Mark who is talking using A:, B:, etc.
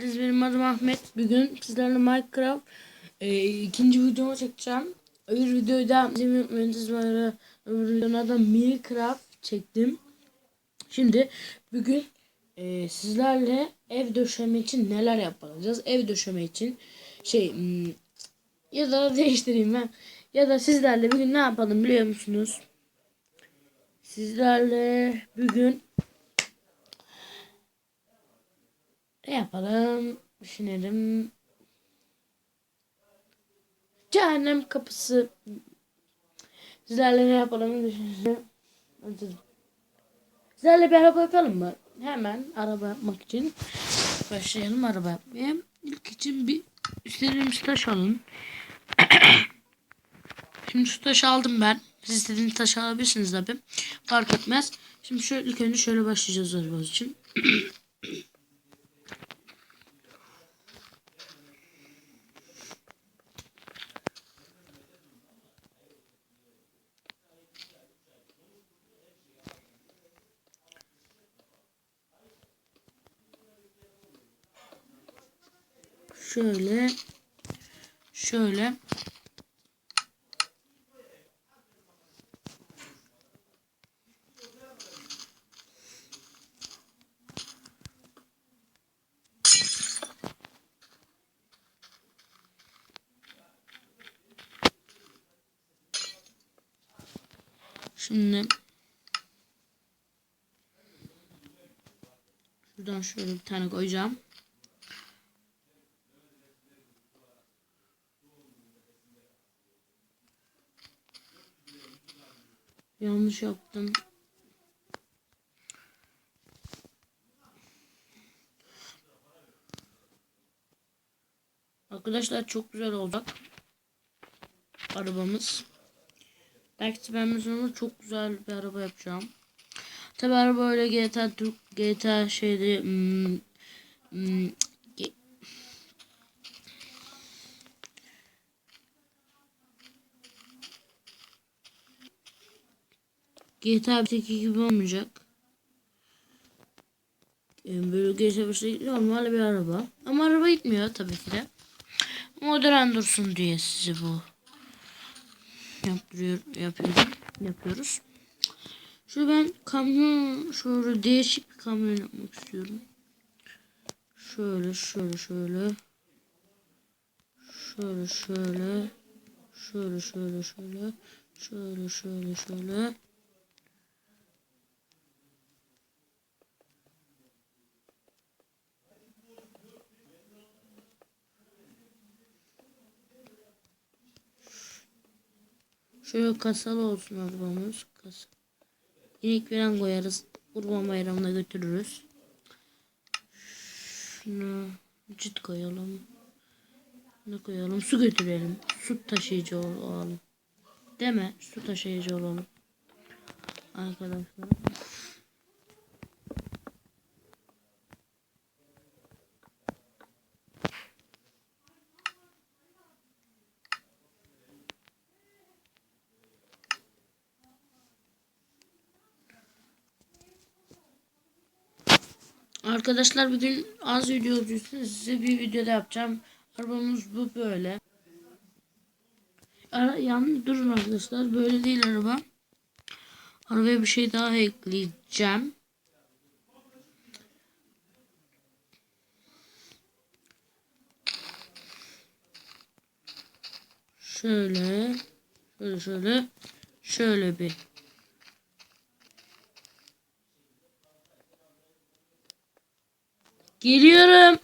A: Siz benim adım Ahmet. Bugün sizlerle Minecraft e, ikinci videomu çekeceğim. Öbür videoyu da mühendis var. Öbür videoda da Minecraft çektim. Şimdi bugün e, sizlerle ev döşeme için neler yapacağız? Ev döşeme için şey hmm, ya da değiştireyim ben. Ya da sizlerle bugün ne yapalım biliyor musunuz? Sizlerle bugün ne yapalım? Düşünelim. Cehennem kapısı. Sizlerle ne yapalım? Düşünelim. Sizlerle bir araba yapalım mı? Hemen araba yapmak için başlayalım araba yapmaya. İlk için bir istediğimiz taş alın. Şimdi şu taşı aldım ben. Siz istediğiniz taşı alabilirsiniz tabi. Fark etmez. Şimdi şöyle ilk önce şöyle başlayacağız arabamız için. Şöyle şöyle Şimdi şuradan şöyle bir tane koyacağım. Yanlış yaptım. Arkadaşlar çok güzel olacak. Arabamız. Belki ben sonra çok güzel bir araba yapacağım. Tabi araba öyle GTA GTA şeyde hmm, hmm, GTA 2 gibi olmayacak. Yani böyle GTA 5'te normal bir araba. Ama araba gitmiyor tabii ki de. Modern dursun diye size bu yapıyor, yapıyorum, yapıyoruz. Şöyle ben kamyon şöyle değişik bir kamyon yapmak istiyorum. Şöyle şöyle şöyle. Şöyle şöyle. Şöyle şöyle şöyle. Şöyle şöyle şöyle. Şöyle kasalı olsun arabamız. Kasa. İnek falan koyarız. Kurban bayramına götürürüz. Şuna cid koyalım. Ne koyalım? Su götürelim. Su taşıyıcı ol- olalım. Deme. Su taşıyıcı olalım. Arkadaşlar. Arkadaşlar bugün az video için size bir videoda yapacağım. Arabamız bu böyle. Ara, yalnız durun arkadaşlar. Böyle değil araba. Arabaya bir şey daha ekleyeceğim. Şöyle. Şöyle şöyle. Şöyle bir. Geliyorum.